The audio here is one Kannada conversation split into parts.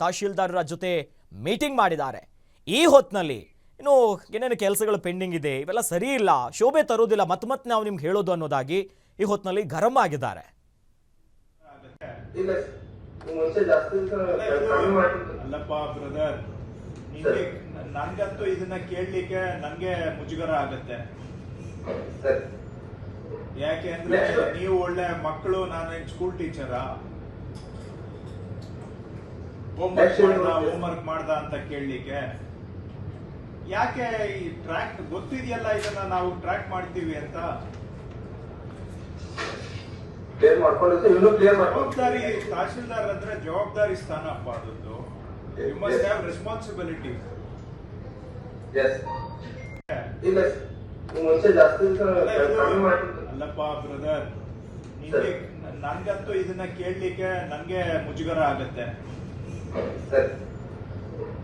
ತಹಶೀಲ್ದಾರರ ಜೊತೆ ಮೀಟಿಂಗ್ ಮಾಡಿದ್ದಾರೆ. ಈ ಹೊತ್ತಿನಲ್ಲಿ ಇನ್ನು ಏನೇನು ಕೆಲಸಗಳು ಪೆಂಡಿಂಗ್ ಇದೆ ಇವೆಲ್ಲ ಸರಿ ಇಲ್ಲ ಶೋಭೆ ತರೋದಿಲ್ಲ ಮತ್ತೆ ಮತ್ತೆ ನಾವು ನಿಮ್ಗೆ ಹೇಳೋದು ಅನ್ನೋದಾಗಿ ಈ ಹೊತ್ತಿನಲ್ಲಿ ಗರಂ ಆಗಿದ್ದಾರೆ. ಅಲ್ಲಪ್ಪ ಬ್ರದರ್ ನನ್ಗಂತೂ ಇದನ್ನ ಕೇಳಲಿಕ್ಕೆ ನನಗೆ ಮುಜುಗರ ಆಗತ್ತೆ. ಸರಿ. ಯಾಕೆ ಅಂದ್ರೆ ನೀವು ಒಳ್ಳೆ ಮಕ್ಕಳು ನಾನು ಸ್ಕೂಲ್ ಟೀಚರಾ ಹೋಮ್ವರ್ಕ್ ಮಾಡ್ದ? ಹೋಮ್ವರ್ಕ್ ಮಾಡ್ದ ಅಂತ ಕೇಳಲಿಕ್ಕೆ. ಯಾಕೆ ಈ ಟ್ರ್ಯಾಕ್ ಗೊತ್ತಿದೆಯಲ್ಲ ಇದನ್ನ ನಾವು ಟ್ರ್ಯಾಕ್ ಮಾಡ್ತೀವಿ ಅಂತ? ಕ್ಲಿಯರ್ ಮಾಡ್ಕೊಂಡಿದ್ದು ಇನ್ನೂ ಕ್ಲಿಯರ್ ಜವಾಬ್ದಾರಿ ತಹಶೀಲ್ದಾರ್ ಅಂದ್ರೆ ಜವಾಬ್ದಾರಿ ಸ್ಥಾನ ಅಪ್ಪ ಅದೊಂದು ಯು ಮಸ್ಟ್ ಹ್ಯಾವ್ ರೆಸ್ಪಾನ್ಸಿಬಿಲಿಟಿ ಇಲ್ಲ ಮುಂಚೆ ಜಾಸ್ತಿ ಅಲ್ಲಪ್ಪ ಬ್ರದರ್ ನಿಂಗೆ ನನ್ಗಂತೂ ಇದನ್ನ ಕೇಳಲಿಕ್ಕೆ ನನ್ಗೆ ಮುಜುಗರ ಆಗತ್ತೆ. ಸರಿ.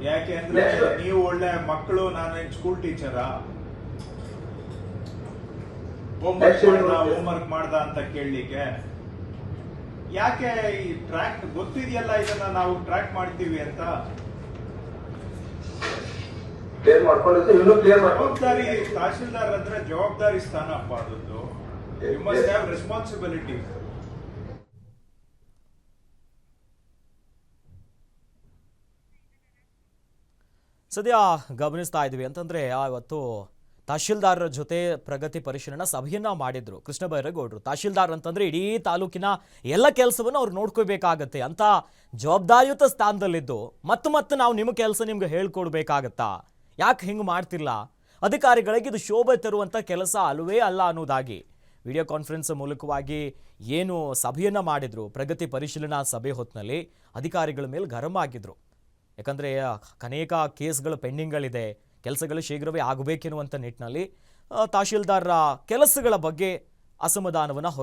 ಯಾಕೆ ಅಂದ್ರೆ ನೀವು ಒಳ್ಳೆ ಮಕ್ಕಳು ನಾನು ಸ್ಕೂಲ್ ಟೀಚರಾ ಹೋಮ್ವರ್ಕ್? ಮಾಡ್ದ ಹೋಮ್ವರ್ಕ್ ಮಾಡ್ದ ಅಂತ ಕೇಳಲಿಕ್ಕೆ? ಯಾಕೆ ಈ ಟ್ರ್ಯಾಕ್ ಗೊತ್ತಿದೆಯಲ್ಲ ಇದನ್ನ ನಾವು ಟ್ರ್ಯಾಕ್ ಮಾಡ್ತೀವಿ ಅಂತ? ಕ್ಲಿಯರ್ ಮಾಡ್ಕೊಂಡಿದ್ದು ಇನ್ನೂ ಕ್ಲಿಯರ್ ಜವಾಬ್ದಾರಿ ತಹಶೀಲ್ದಾರ್ ಅಂದ್ರೆ ಜವಾಬ್ದಾರಿ ಸ್ಥಾನ ಅದೊಂದು. ಯು ಮಸ್ಟ್ ಹ್ಯಾವ್ ರೆಸ್ಪಾನ್ಸಿಬಿಲಿಟಿ ಸದ್ಯ ಗಮನಿಸ್ತಾ ಇದ್ವಿ. ಅಂತಂದ್ರೆ ಇವತ್ತು ತಹಶೀಲ್ದಾರರ ಜೊತೆ ಪ್ರಗತಿ ಪರಿಶೀಲನಾ ಸಭೆಯನ್ನ ಮಾಡಿದ್ರು ಕೃಷ್ಣ ಬೈರೇಗೌಡರು. ತಹಶೀಲ್ದಾರ್ ಅಂತಂದ್ರೆ ಇಡೀ ತಾಲೂಕಿನ ಎಲ್ಲ ಕೆಲಸವನ್ನು ಅವ್ರು ನೋಡ್ಕೋಬೇಕಾಗತ್ತೆ ಅಂತ ಜವಾಬ್ದಾರಿಯುತ ಸ್ಥಾನದಲ್ಲಿದ್ದು, ಮತ್ತೆ ಮತ್ತೆ ನಾವು ನಿಮ್ಮ ಕೆಲಸ ನಿಮ್ಗೆ ಹೇಳ್ಕೊಡ್ಬೇಕಾಗತ್ತಾ? ಯಾಕೆ ಹಿಂಗೆ ಮಾಡ್ತಿಲ್ಲ? ಅಧಿಕಾರಿಗಳಿಗೆ ಇದು ಶೋಭೆ ತರುವಂಥ ಕೆಲಸ ಅಲ್ವೇ ಅಲ್ಲ ಅನ್ನೋದಾಗಿ ವಿಡಿಯೋ ಕಾನ್ಫರೆನ್ಸ್ ಮೂಲಕವಾಗಿ ಏನು ಸಭೆಯನ್ನ ಮಾಡಿದ್ರು ಪ್ರಗತಿ ಪರಿಶೀಲನಾ ಸಭೆ ಹೊತ್ತಿನಲ್ಲಿ ಅಧಿಕಾರಿಗಳ ಮೇಲೆ ಗರಂ ಆಗಿದ್ರು. ಯಾಕಂದರೆ ಅನೇಕ ಕೇಸ್ಗಳು ಪೆಂಡಿಂಗ್ಗಳಿದೆ. ಕೆಲಸಗಳು ಶೀಘ್ರವೇ ಆಗಬೇಕೆನ್ನುವಂಥ ನಿಟ್ಟಿನಲ್ಲಿ ತಹಶೀಲ್ದಾರರ ಕೆಲಸಗಳ ಬಗ್ಗೆ ಅಸಮಾಧಾನವನ್ನು